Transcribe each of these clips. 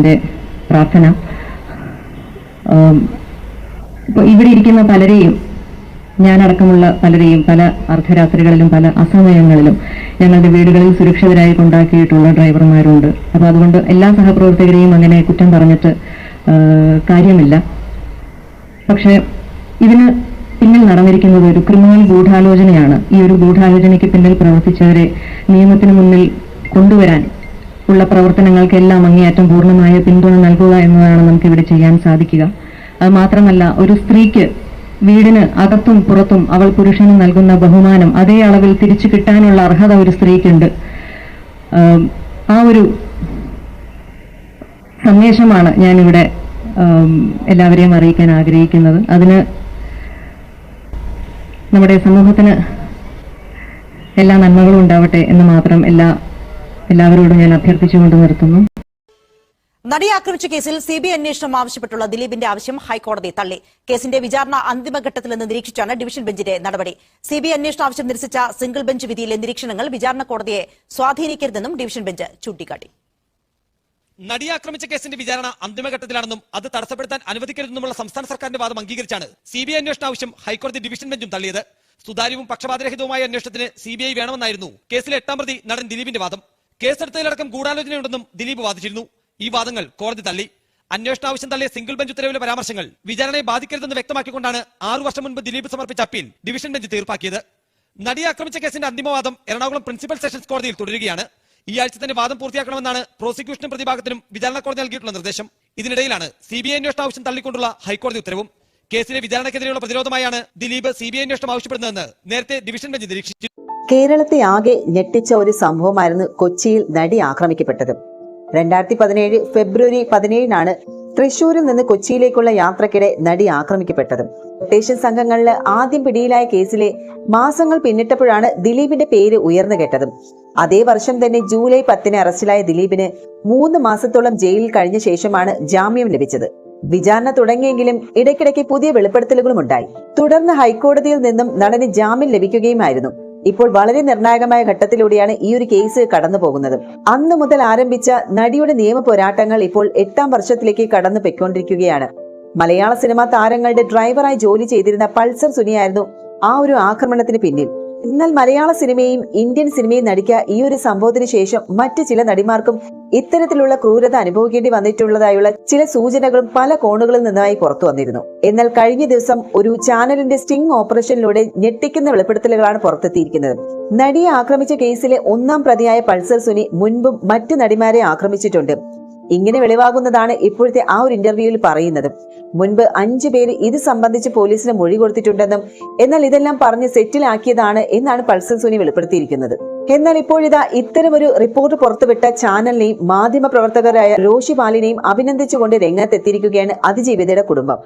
എന്റെ പ്രാർത്ഥന. ഇപ്പൊ ഇവിടെ ഇരിക്കുന്ന പലരെയും ഞാനടക്കമുള്ള പലരെയും പല അർദ്ധരാത്രികളിലും പല അസമയങ്ങളിലും ഞങ്ങളുടെ വീടുകളിൽ സുരക്ഷിതരായി കൊണ്ടാക്കിയിട്ടുള്ള ഡ്രൈവർമാരുണ്ട്. അപ്പോൾ അതുകൊണ്ട് എല്ലാ സഹപ്രവർത്തകരെയും അങ്ങനെ കുറ്റം പറഞ്ഞിട്ട് കാര്യമില്ല. പക്ഷേ ഇതിന് പിന്നിൽ നടന്നിരിക്കുന്നത് ഒരു ക്രിമിനൽ ഗൂഢാലോചനയാണ്. ഈ ഒരു ഗൂഢാലോചനയ്ക്ക് പിന്നിൽ പ്രവർത്തിച്ചവരെ നിയമത്തിന് മുന്നിൽ കൊണ്ടുവരാൻ ഉള്ള പ്രവർത്തനങ്ങൾക്കെല്ലാം അങ്ങേയറ്റം പൂർണമായ പിന്തുണ നൽകുക എന്നതാണ് നമുക്ക് ഇവിടെ ചെയ്യാൻ സാധിക്കുക. അത് മാത്രമല്ല ഒരു സ്ത്രീക്ക് വീടിന് അകത്തും പുറത്തും അവൾ പുരുഷന് നൽകുന്ന ബഹുമാനം അതേ അളവിൽ തിരിച്ചു കിട്ടാനുള്ള അർഹത ഒരു സ്ത്രീക്കുണ്ട്. ആം, ഒരു സന്ദേശമാണ് ഞാനിവിടെ എല്ലാവരെയും അറിയിക്കാൻ ആഗ്രഹിക്കുന്നത്. അതിന് നമ്മുടെ സമൂഹത്തിന് എല്ലാ നന്മകളും ഉണ്ടാവട്ടെ എന്ന് മാത്രം എല്ലാ എല്ലാവരോടും ഞാൻ അഭ്യർത്ഥിച്ചുകൊണ്ട് നിർത്തുന്നു. നടിയെ ആക്രമിച്ച കേസിൽ സി ബി ഐ അന്വേഷണം ആവശ്യപ്പെട്ടുള്ള ദിലീപിന്റെ ആവശ്യം ഹൈക്കോടതി തള്ളി. കേസിന്റെ വിചാരണ അന്തിമഘട്ടത്തിൽ നിന്ന് നിരീക്ഷിച്ചാണ് ഡിവിഷൻ ബെഞ്ചിന്റെ നടപടി. സി ബി ഐ അന്വേഷണ ആവശ്യം നിരസിച്ച സിംഗിൾ ബെഞ്ച് വിധിയിലെ നിരീക്ഷണങ്ങൾ വിചാരണ കോടതിയെ സ്വാധീനിക്കരുതെന്നും ഡിവിഷൻ ബെഞ്ച് ചൂണ്ടിക്കാട്ടി. നടിയെ ആക്രമിച്ച കേസിന്റെ വിചാരണ അന്തിമഘട്ടത്തിലാണെന്നും അത് തടസ്സപ്പെടുത്താൻ അനുവദിക്കരുതെന്നുമുള്ള സംസ്ഥാന സർക്കാരിന്റെ വാദം അംഗീകരിച്ചാണ് സി ബി ഐ അന്വേഷണ ആവശ്യം ഹൈക്കോടതി ഡിവിഷൻ ബെഞ്ചും തള്ളിയത്. സുതാര്യവും പക്ഷപാതരഹിതവുമായ അന്വേഷണത്തിന് സി ബി ഐ വേണമെന്നായിരുന്നു കേസിലെ എട്ടാം പ്രതി നടൻ ദിലീപിന്റെ വാദം. കേസെടുത്തതിലടക്കം ഗൂഢാലോചനയുണ്ടെന്നും ദിലീപ് വാദിച്ചിരുന്നു. ഈ വാദങ്ങൾ കോടതി തള്ളി. അന്വേഷണ ആവശ്യം തള്ളിയ സിംഗിൾ ബെഞ്ച് ഉത്തരവിലെ പരാമർശങ്ങൾ വിചാരണയെ ബാധിക്കരുതെന്ന് വ്യക്തമാക്കിക്കൊണ്ടാണ് ആറു വർഷം മുൻപ് ദിലീപ് സമർപ്പിച്ച അപ്പീൽ ഡിവിഷൻ ബെഞ്ച് തീർപ്പാക്കിയത്. നടിയെ ആക്രമിച്ച കേസിന്റെ അന്തിമവാദം എറണാകുളം പ്രിൻസിപ്പൽ സെഷൻസ് കോടതിയിൽ തുടരുകയാണ്. ഈ ആഴ്ച തന്നെ വാദം പൂർത്തിയാക്കണമെന്നാണ് പ്രോസിക്യൂഷനും പ്രതിഭാഗത്തിനും വിചാരണ കോടതി നൽകിയിട്ടുള്ള നിർദ്ദേശം. ഇതിനിടയിലാണ് സി ബി ഐ അന്വേഷണ ആവശ്യം തള്ളിക്കൊണ്ടുള്ള ഹൈക്കോടതി ഉത്തരവും. കേസിലെ വിചാരണക്കെതിരെയുള്ള പ്രതിരോധമായാണ് ദിലീപ് സി ബി ഐ അന്വേഷണം ആവശ്യപ്പെടുന്നതെന്ന് നേരത്തെ ഡിവിഷൻ ബെഞ്ച് നിരീക്ഷിച്ചു. കേരളത്തെ ആകെ ഞെട്ടിച്ച ഒരു സംഭവമായിരുന്നു കൊച്ചിയിൽ നടി ആക്രമിക്കപ്പെട്ടത്. രണ്ടായിരത്തി പതിനേഴ് ഫെബ്രുവരി പതിനേഴിനാണ് തൃശൂരിൽ നിന്ന് കൊച്ചിയിലേക്കുള്ള യാത്രക്കിടെ നടി ആക്രമിക്കപ്പെട്ടത്. കൊട്ടേഷൻ സംഘങ്ങളിൽ ആദ്യം പിടിയിലായ കേസിലെ മാസങ്ങൾ പിന്നിട്ടപ്പോഴാണ് ദിലീപിന്റെ പേര് ഉയർന്നു കേട്ടത്. അതേ വർഷം തന്നെ ജൂലൈ പത്തിന് അറസ്റ്റിലായ ദിലീപിന് മൂന്ന് മാസത്തോളം ജയിലിൽ കഴിഞ്ഞ ശേഷമാണ് ജാമ്യം ലഭിച്ചത്. വിചാരണ തുടങ്ങിയെങ്കിലും ഇടയ്ക്കിടയ്ക്ക് പുതിയ വെളിപ്പെടുത്തലുകളും ഉണ്ടായി. തുടർന്ന് ഹൈക്കോടതിയിൽ നിന്നും നടന് ജാമ്യം ലഭിക്കുകയുമായിരുന്നു. ഇപ്പോൾ വളരെ നിർണായകമായ ഘട്ടത്തിലൂടെയാണ് ഈ ഒരു കേസ് കടന്നു പോകുന്നത്. അന്ന് മുതൽ ആരംഭിച്ച നടിയുടെ നിയമ പോരാട്ടങ്ങൾ ഇപ്പോൾ എട്ടാം വർഷത്തിലേക്ക് കടന്നു പൊയ്ക്കൊണ്ടിരിക്കുകയാണ്. മലയാള സിനിമാ താരങ്ങളുടെ ഡ്രൈവറായി ജോലി ചെയ്തിരുന്ന പൾസർ സുനിയായിരുന്നു ആ ഒരു ആക്രമണത്തിന് പിന്നിൽ. എന്നാൽ മലയാള സിനിമയും ഇന്ത്യൻ സിനിമയും നടിക്ക ഈ ഒരു സംഭവത്തിന് ശേഷം മറ്റ് ചില നടിമാർക്കും ഇത്തരത്തിലുള്ള ക്രൂരത അനുഭവിക്കേണ്ടി വന്നിട്ടുള്ളതായുള്ള ചില സൂചനകളും പല കോണുകളിൽ നിന്നായി പുറത്തു വന്നിരുന്നു. എന്നാൽ കഴിഞ്ഞ ദിവസം ഒരു ചാനലിന്റെ സ്റ്റിംഗ് ഓപ്പറേഷനിലൂടെ ഞെട്ടിക്കുന്ന വെളിപ്പെടുത്തലുകളാണ് പുറത്തെത്തിയിരിക്കുന്നത്. നടിയെ ആക്രമിച്ച കേസിലെ ഒന്നാം പ്രതിയായ പൾസർ സുനി മുൻപും മറ്റ് നടിമാരെ ആക്രമിച്ചിട്ടുണ്ട്. ഇങ്ങനെ വെളിവാകുന്നതാണ് ഇപ്പോഴത്തെ ആ ഒരു ഇന്റർവ്യൂവിൽ പറയുന്നത്. മുൻപ് അഞ്ചു പേര് ഇത് സംബന്ധിച്ച് പോലീസിന് മൊഴി കൊടുത്തിട്ടുണ്ടെന്നും എന്നാൽ ഇതെല്ലാം പറഞ്ഞ് സെറ്റിലാക്കിയതാണ് എന്നാണ് പൾസർ സുനി വെളിപ്പെടുത്തിയിരിക്കുന്നത്. എന്നാൽ ഇപ്പോഴിതാ ഇത്തരമൊരു റിപ്പോർട്ട് പുറത്തുവിട്ട ചാനലിനെയും മാധ്യമ പ്രവർത്തകരായ റോഷി പാലിനെയും അഭിനന്ദിച്ചുകൊണ്ട് രംഗത്തെത്തിയിരിക്കുകയാണ് അതിജീവിതയുടെ കുടുംബം.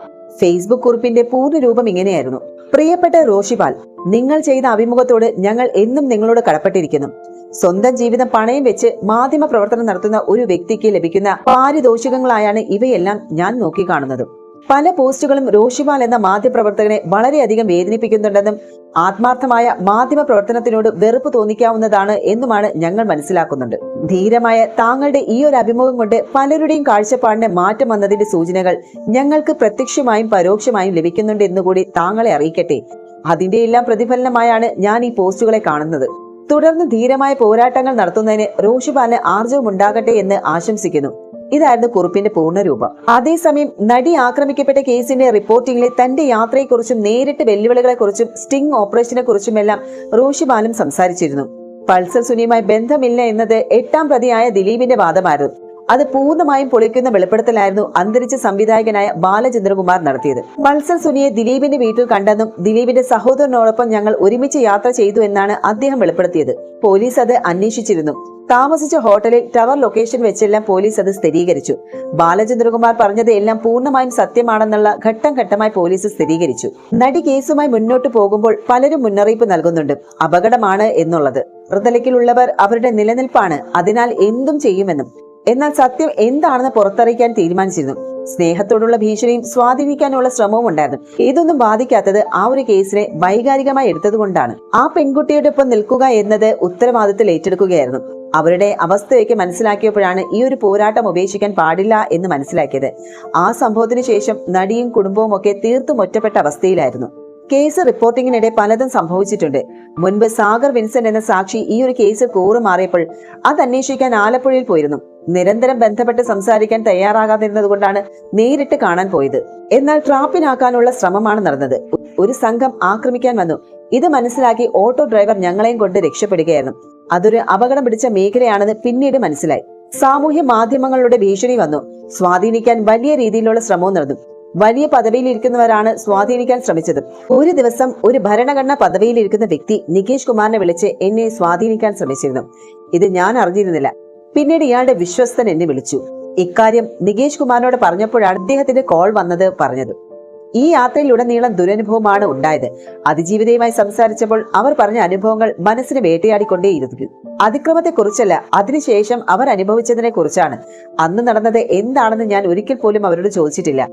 ഫേസ്ബുക്ക് കുറിപ്പിന്റെ പൂർണ രൂപം ഇങ്ങനെയായിരുന്നു. പ്രിയപ്പെട്ട റോഷിപാൽ നിങ്ങൾ ചെയ്ത അഭിമുഖത്തോട് ഞങ്ങൾ എന്നും നിങ്ങളോട് കടപ്പെട്ടിരിക്കുന്നു. സ്വന്തം ജീവിതം പണയം വെച്ച് മാധ്യമ പ്രവർത്തനം നടത്തുന്ന ഒരു വ്യക്തിക്ക് ലഭിക്കുന്ന പാരിതോഷികങ്ങളായാണ് ഇവയെല്ലാം ഞാൻ നോക്കിക്കാണുന്നത്. പല പോസ്റ്റുകളും റോഷിപാൽ എന്ന മാധ്യമപ്രവർത്തകനെ വളരെയധികം വേദനിപ്പിക്കുന്നുണ്ടെന്നും ആത്മാർത്ഥമായ മാധ്യമ പ്രവർത്തനത്തിനോട് വെറുപ്പ് തോന്നിക്കാവുന്നതാണ് എന്നുമാണ് ഞങ്ങൾ മനസ്സിലാക്കുന്നുണ്ട്. ധീരമായ താങ്കളുടെ ഈ ഒരു അഭിമുഖം കൊണ്ട് പലരുടെയും കാഴ്ചപ്പാടിന് മാറ്റം വന്നതിന്റെ സൂചനകൾ ഞങ്ങൾക്ക് പ്രത്യക്ഷമായും പരോക്ഷമായും ലഭിക്കുന്നുണ്ട് എന്നുകൂടി താങ്കളെ അറിയിക്കട്ടെ. അതിന്റെ എല്ലാം പ്രതിഫലനമായാണ് ഞാൻ ഈ പോസ്റ്റുകളെ കാണുന്നത്. തുടർന്ന് ധീരമായ പോരാട്ടങ്ങൾ നടത്തുന്നതിന് റോഷിപാലിന് ആർജവം ഉണ്ടാകട്ടെ എന്ന് ആശംസിക്കുന്നു. ഇതായിരുന്നു കുറിപ്പിന്റെ പൂർണരൂപം. അതേസമയം നടി ആക്രമിക്കപ്പെട്ട കേസിന്റെ റിപ്പോർട്ടിംഗിലെ തന്റെ യാത്രയെക്കുറിച്ചും നേരിട്ട് വെല്ലുവിളികളെക്കുറിച്ചും സ്റ്റിംഗ് ഓപ്പറേഷനെ കുറിച്ചുമെല്ലാം റോഷിപാലും സംസാരിച്ചിരുന്നു. പൾസർ സുനിയുമായി ബന്ധമില്ല എന്നത് എട്ടാം പ്രതിയായ ദിലീപിന്റെ വാദമായിരുന്നു. അത് പൂർണമായും പൊളിക്കുന്ന വെളിപ്പെടുത്തലായിരുന്നു അന്തരിച്ച സംവിധായകനായ ബാലചന്ദ്രകുമാർ നടത്തിയത്. പൾസർ സുനിയെ ദിലീപിന്റെ വീട്ടിൽ കണ്ടെന്നും ദിലീപിന്റെ സഹോദരനോടൊപ്പം ഞങ്ങൾ ഒരുമിച്ച് യാത്ര ചെയ്തു എന്നാണ് അദ്ദേഹം വെളിപ്പെടുത്തിയത്. പോലീസ് അത് അന്വേഷിച്ചിരുന്നു. താമസിച്ച ഹോട്ടലിൽ ടവർ ലൊക്കേഷൻ വെച്ചെല്ലാം പോലീസ് അത് സ്ഥിരീകരിച്ചു. ബാലചന്ദ്രകുമാർ പറഞ്ഞത് എല്ലാം പൂർണമായും സത്യമാണെന്നുള്ള ഘട്ടം ഘട്ടമായി പോലീസ് സ്ഥിരീകരിച്ചു. നടി കേസുമായി മുന്നോട്ട് പോകുമ്പോൾ പലരും മുന്നറിയിപ്പ് നൽകുന്നുണ്ട്. അപകടമാണ് എന്നുള്ളത്. ഹൃദലക്കിലുള്ളവർ അവരുടെ നിലനിൽപ്പാണ്. അതിനാൽ എന്തും ചെയ്യുമെന്നും എന്നാൽ സത്യം എന്താണെന്ന് പുറത്തറിയിക്കാൻ തീരുമാനിച്ചിരുന്നു. സ്നേഹത്തോടുള്ള ഭീഷണിയും സ്വാധീനിക്കാനുള്ള ശ്രമവും ഉണ്ടായിരുന്നു. ഇതൊന്നും ബാധിക്കാത്തത് ആ ഒരു കേസിനെ വൈകാരികമായി എടുത്തതുകൊണ്ടാണ്. ആ പെൺകുട്ടിയുടെ ഒപ്പം നിൽക്കുക എന്നത് ഉത്തരവാദിത്തത്തിൽ ഏറ്റെടുക്കുകയായിരുന്നു. അവരുടെ അവസ്ഥയൊക്കെ മനസ്സിലാക്കിയപ്പോഴാണ് ഈ ഒരു പോരാട്ടം ഉപേക്ഷിക്കാൻ പാടില്ല എന്ന് മനസ്സിലാക്കിയത്. ആ സംഭവത്തിന് ശേഷം നടിയും കുടുംബവും ഒക്കെ തീർത്തും ഒറ്റപ്പെട്ട അവസ്ഥയിലായിരുന്നു. കേസ് റിപ്പോർട്ടിങ്ങിനിടെ പലതും സംഭവിച്ചിട്ടുണ്ട്. മുൻപ് സാഗർ വിൻസെന്റ് എന്ന സാക്ഷി ഈ ഒരു കേസ് കൂറുമാറിയപ്പോൾ അത് അന്വേഷിക്കാൻ ആലപ്പുഴയിൽ പോയിരുന്നു. നിരന്തരം ബന്ധപ്പെട്ട് സംസാരിക്കാൻ തയ്യാറാകാതിരുന്നത് കൊണ്ടാണ് നേരിട്ട് കാണാൻ പോയത്. എന്നാൽ ട്രാപ്പിനാക്കാനുള്ള ശ്രമമാണ് നടന്നത്. ഒരു സംഘം ആക്രമിക്കാൻ വന്നു. ഇത് മനസ്സിലാക്കി ഓട്ടോ ഡ്രൈവർ ഞങ്ങളെയും കൊണ്ട് രക്ഷപ്പെടുകയായിരുന്നു. അതൊരു അപകടം പിടിച്ച മേഖലയാണെന്ന് പിന്നീട് മനസ്സിലായി. സാമൂഹ്യ മാധ്യമങ്ങളുടെ ഭീഷണി വന്നു. സ്വാധീനിക്കാൻ വലിയ രീതിയിലുള്ള ശ്രമവും നടന്നു. വലിയ പദവിയിൽ ഇരിക്കുന്നവരാണ് സ്വാധീനിക്കാൻ ശ്രമിച്ചത്. ഒരു ദിവസം ഒരു ഭരണഘടനാ പദവിയിൽ ഇരിക്കുന്ന വ്യക്തി നികേഷ് കുമാറിനെ വിളിച്ച് എന്നെ സ്വാധീനിക്കാൻ ശ്രമിച്ചിരുന്നു. ഇത് ഞാൻ അറിഞ്ഞിരുന്നില്ല. പിന്നീട് ഇയാളുടെ വിശ്വസ്തൻ എന്നെ വിളിച്ചു. ഇക്കാര്യം നികേഷ് കുമാറിനോട് പറഞ്ഞപ്പോഴാണ് അദ്ദേഹത്തിന്റെ കോൾ വന്നത് പറഞ്ഞത്. ഈ യാത്രയിലുടനീളം ദുരനുഭവമാണ് ഉണ്ടായത്. അതിജീവിതയുമായി സംസാരിച്ചപ്പോൾ അവർ പറഞ്ഞ അനുഭവങ്ങൾ മനസ്സിന് വേട്ടയാടിക്കൊണ്ടേയിരുന്നു. അതിക്രമത്തെക്കുറിച്ചല്ല അതിനുശേഷം അവർ അനുഭവിച്ചതിനെ കുറിച്ചാണ് അന്ന് നടന്നത് എന്താണെന്ന് ഞാൻ ഒരിക്കൽ പോലും അവരോട് ചോദിച്ചിട്ടില്ല.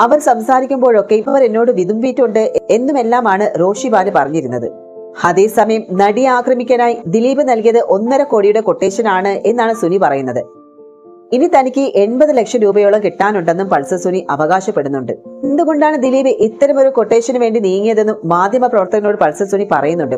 അവർ സംസാരിക്കുമ്പോഴൊക്കെ അവർ എന്നോട് വിതുമ്പിയിട്ടുണ്ട് എന്നുമെല്ലാമാണ് റോഷിബാൽ പറഞ്ഞിരുന്നത്. അതേസമയം നടിയെ ആക്രമിക്കാനായി ദിലീപ് നൽകിയത് ഒന്നര കോടിയുടെ കൊട്ടേഷനാണ് എന്നാണ് സുനി പറയുന്നത്. ഇനി തനിക്ക് എൺപത് ലക്ഷം രൂപയോളം കിട്ടാനുണ്ടെന്നും പൾസർ സുനി അവകാശപ്പെടുന്നുണ്ട്. എന്തുകൊണ്ടാണ് ദിലീപ് ഇത്തരമൊരു കൊട്ടേഷന് വേണ്ടി നീങ്ങിയതെന്നും മാധ്യമ പ്രവർത്തകനോട് പൾസർ സുനി പറയുന്നുണ്ട്.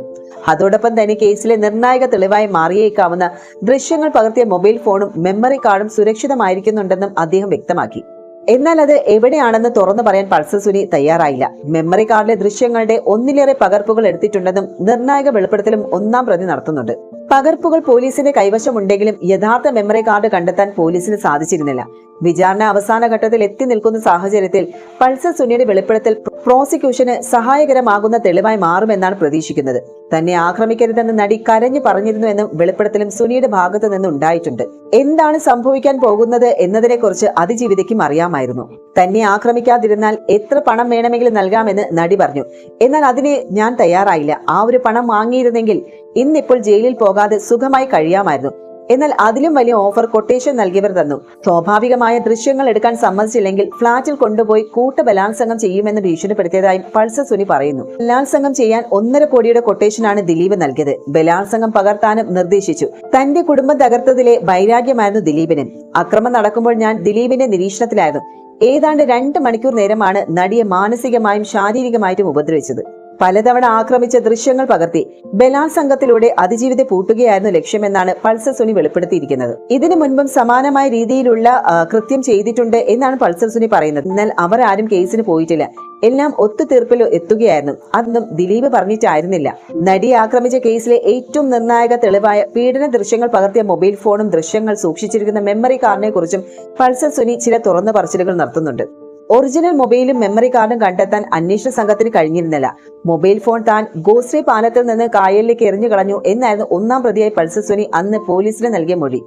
അതോടൊപ്പം തന്നെ കേസിലെ നിർണായക തെളിവായി മാറിയേക്കാവുന്ന ദൃശ്യങ്ങൾ പകർത്തിയ മൊബൈൽ ഫോണും മെമ്മറി കാർഡും സുരക്ഷിതമായിരിക്കുന്നുണ്ടെന്നും അദ്ദേഹം വ്യക്തമാക്കി. എന്നാൽ അത് എവിടെയാണെന്ന് തുറന്നു പറയാൻ പൾസർ സുനി തയ്യാറായില്ല. മെമ്മറി കാർഡിലെ ദൃശ്യങ്ങളുടെ ഒന്നിലേറെ പകർപ്പുകൾ എടുത്തിട്ടുണ്ടെന്നും നിർണായക വെളിപ്പെടുത്തലും ഒന്നാം പ്രതി നടത്തുന്നുണ്ട്. പകർപ്പുകൾ പോലീസിന്റെ കൈവശമുണ്ടെങ്കിലും യഥാർത്ഥ മെമ്മറി കാർഡ് കണ്ടെത്താൻ പോലീസിന് സാധിച്ചിരുന്നില്ല. വിചാരണ അവസാന ഘട്ടത്തിൽ എത്തി നിൽക്കുന്ന സാഹചര്യത്തിൽ പൾസർ സുനിയുടെ വെളിപ്പെടുത്തൽ പ്രോസിക്യൂഷന് സഹായകരമാകുന്ന തെളിവായി മാറുമെന്നാണ് പ്രതീക്ഷിക്കുന്നത്. തന്നെ ആക്രമിക്കരുതെന്ന് നടി കരഞ്ഞു പറഞ്ഞിരുന്നു എന്നും വെളിപ്പെടുത്തലും സുനിയുടെ ഭാഗത്തു നിന്ന് ഉണ്ടായിട്ടുണ്ട്. എന്താണ് സംഭവിക്കാൻ പോകുന്നത് എന്നതിനെക്കുറിച്ച് അതിജീവിതയ്ക്കും അറിയാമായിരുന്നു. തന്നെ ആക്രമിക്കാതിരുന്നാൽ എത്ര പണം വേണമെങ്കിലും നൽകാമെന്ന് നടി പറഞ്ഞു. എന്നാൽ അതിന് ഞാൻ തയ്യാറായില്ല. ആ ഒരു പണം വാങ്ങിയിരുന്നെങ്കിൽ ഇന്നിപ്പോൾ ജയിലിൽ പോകാതെ സുഖമായി കഴിയാമായിരുന്നു. എന്നാൽ അതിലും വലിയ ഓഫർ കൊട്ടേഷൻ നൽകിയവർ തന്നു. സ്വാഭാവികമായ ദൃശ്യങ്ങൾ എടുക്കാൻ സമ്മതിച്ചില്ലെങ്കിൽ ഫ്ളാറ്റിൽ കൊണ്ടുപോയി കൂട്ട ബലാത്സംഗം ചെയ്യുമെന്ന് ഭീഷണിപ്പെടുത്തിയതായും പൾസർ സുനി പറയുന്നു. ബലാത്സംഗം ചെയ്യാൻ ഒന്നര കോടിയുടെ കൊട്ടേഷനാണ് ദിലീപ് നൽകിയത്. ബലാത്സംഗം പകർത്താനും നിർദ്ദേശിച്ചു. തന്റെ കുടുംബം തകർത്തതിലെ വൈരാഗ്യമായിരുന്നു ദിലീപിന്. അക്രമം നടക്കുമ്പോൾ ഞാൻ ദിലീപിന്റെ നിരീക്ഷണത്തിലായിരുന്നു. ഏതാണ്ട് രണ്ട് മണിക്കൂർ നേരമാണ് നടിയെ മാനസികമായും ശാരീരികമായിട്ടും ഉപദ്രവിച്ചത്. പലതവണ ആക്രമിച്ച ദൃശ്യങ്ങൾ പകർത്തി ബലാത്സംഗത്തിലൂടെ അതിജീവിതത്തെ പൂട്ടുകയായിരുന്നു ലക്ഷ്യമെന്നാണ് പൾസർ സുനി വെളിപ്പെടുത്തിയിരിക്കുന്നത്. ഇതിനു മുൻപും സമാനമായ രീതിയിലുള്ള കൃത്യം ചെയ്തിട്ടുണ്ട് എന്നാണ് പൾസർ സുനി പറയുന്നത്. എന്നാൽ അവർ ആരും കേസിന് പോയിട്ടില്ല. എല്ലാം ഒത്തുതീർപ്പിൽ എത്തുകയായിരുന്നു. അതൊന്നും ദിലീപ് പറഞ്ഞിട്ടായിരുന്നില്ല. നടി ആക്രമിച്ച കേസിലെ ഏറ്റവും നിർണായക തെളിവായ പീഡന ദൃശ്യങ്ങൾ പകർത്തിയ മൊബൈൽ ഫോണും ദൃശ്യങ്ങൾ സൂക്ഷിച്ചിരിക്കുന്ന മെമ്മറി കാർഡിനെ കുറിച്ചും പൾസർ സുനി ചില തുറന്നു പറച്ചിലുകൾ നടത്തുന്നുണ്ട്. ഒറിജിനൽ മൊബൈലും മെമ്മറി കാർഡും കണ്ടെത്താൻ അന്വേഷണ സംഘത്തിന് കഴിഞ്ഞിരുന്നില്ല. മൊബൈൽ ഫോൺ താൻ ഗോശ്രീ പാലത്തിൽ നിന്ന് കായലിലേക്ക് എറിഞ്ഞു കളഞ്ഞു എന്നായിരുന്നു ഒന്നാം പ്രതിയായി പൾസർ സുനി അന്ന് പോലീസിന് നൽകിയ മൊഴി.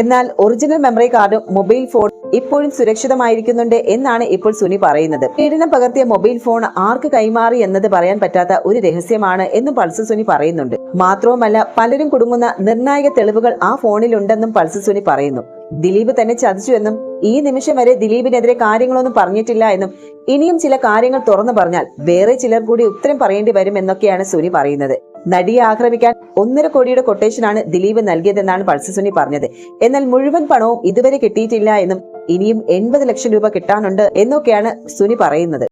എന്നാൽ ഒറിജിനൽ മെമ്മറി കാർഡും മൊബൈൽ ഫോൺ ഇപ്പോഴും സുരക്ഷിതമായിരിക്കുന്നുണ്ട് എന്നാണ് ഇപ്പോൾ സുനി പറയുന്നത്. പീഡനം പകർത്തിയ മൊബൈൽ ഫോൺ ആർക്ക് കൈമാറി എന്നത് പറയാൻ പറ്റാത്ത ഒരു രഹസ്യമാണ് എന്നും പൾസർ സുനി പറയുന്നുണ്ട്. മാത്രവുമല്ല പലരും കുടുങ്ങുന്ന നിർണായക തെളിവുകൾ ആ ഫോണിലുണ്ടെന്നും പൾസർ സുനി പറയുന്നു. ദിലീപ് തന്നെ ചതിച്ചു എന്നും ഈ നിമിഷം വരെ ദിലീപിനെതിരെ കാര്യങ്ങളൊന്നും പറഞ്ഞിട്ടില്ല എന്നും ഇനിയും ചില കാര്യങ്ങൾ തുറന്നു പറഞ്ഞാൽ വേറെ ചിലർ കൂടി ഉത്തരം പറയേണ്ടി വരും എന്നൊക്കെയാണ് സുനി പറയുന്നത്. നടിയെ ആക്രമിക്കാൻ ഒന്നര കോടിയുടെ കൊട്ടേഷനാണ് ദിലീപ് നൽകിയതെന്നാണ് പൾസ സുനി പറഞ്ഞത്. എന്നാൽ മുഴുവൻ പണവും ഇതുവരെ കിട്ടിയിട്ടില്ല എന്നും ഇനിയും എൺപത് ലക്ഷം രൂപ കിട്ടാനുണ്ട് എന്നൊക്കെയാണ് സുനി പറയുന്നത്.